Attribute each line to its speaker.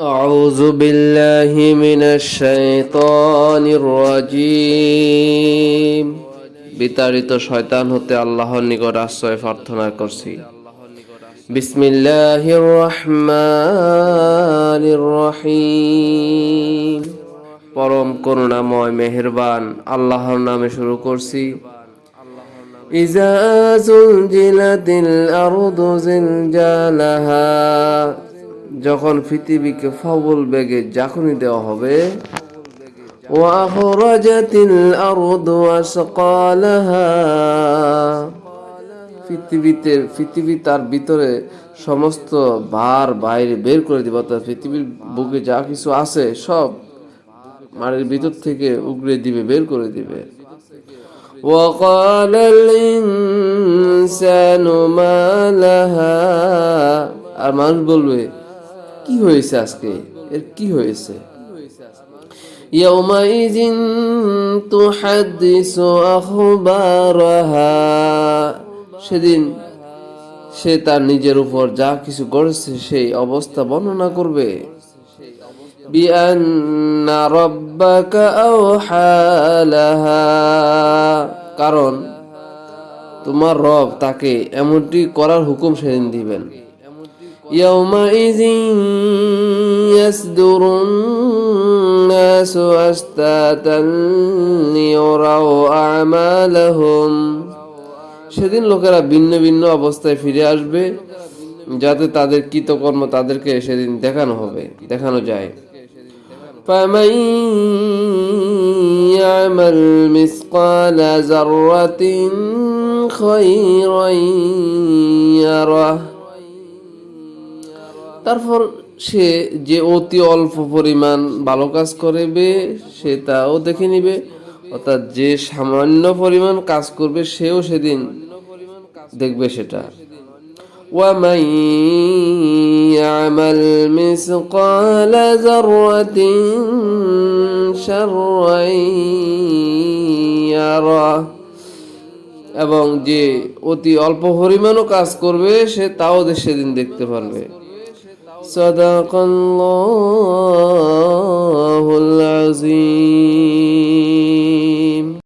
Speaker 1: أعوذ بالله من الشيطان الرجيم বিতাড়িত শয়তান হতে আল্লাহর নিকট আশ্রয় প্রার্থনা করছি বিসমিল্লাহির রহমানির রহিম পরম করুণাময় মেহেরবান আল্লাহর নামে শুরু করছি ইজা জুলজিলাতিল আরদু জিলজালাহা যখন পৃথিবীকে ফবল বেগে জাখনি দেওয়া হবে ওয়াখরাজাতিল আরদু আসকালাহা পৃথিবীতে পৃথিবী তার ভিতরে সমস্ত ভার বাইরে বের করে দিব অর্থাৎ পৃথিবীর বুকে যা কিছু আছে সব মাটির ভিতর থেকে উগড়ে দিবে বের করে দিবে وقال الإنسان ما لها আর মানুষ বলবে কি হয়েছে আজকে এর কি হয়েছে يومئذ تحدث أخبارها সেদিন সে তার নিজের উপর যা কিছু করেছে সেই অবস্থা বর্ণনা করবে بأن ربك أوحى لها কারণ তোমার রব তাকে এমনটি করার হুকুম সেদিন দিবেন يومئذ يصدر الناس أشتاتا ليروا أعمالهم সেদিন লোকেরা ভিন্ন ভিন্ন অবস্থায় ফিরে আসবে যাতে তাদের কৃতকর্ম তাদেরকে সেদিন দেখানো হবে দেখানো যায় فمن يعمل مثقال ذرة خيرا يره তারপর সে যে অতি অল্প পরিমাণ ভালো কাজ করবে সে তাও দেখে নিবে অর্থাৎ যে সামান্য পরিমাণ কাজ করবে সেও সেদিন দেখবে সেটা ومن يعمل مثقال ذرة شرا يره এবং যে অতি অল্প পরিমাণও কাজ করবে সে তাও সেদিন দেখতে পারবে Sadakallah.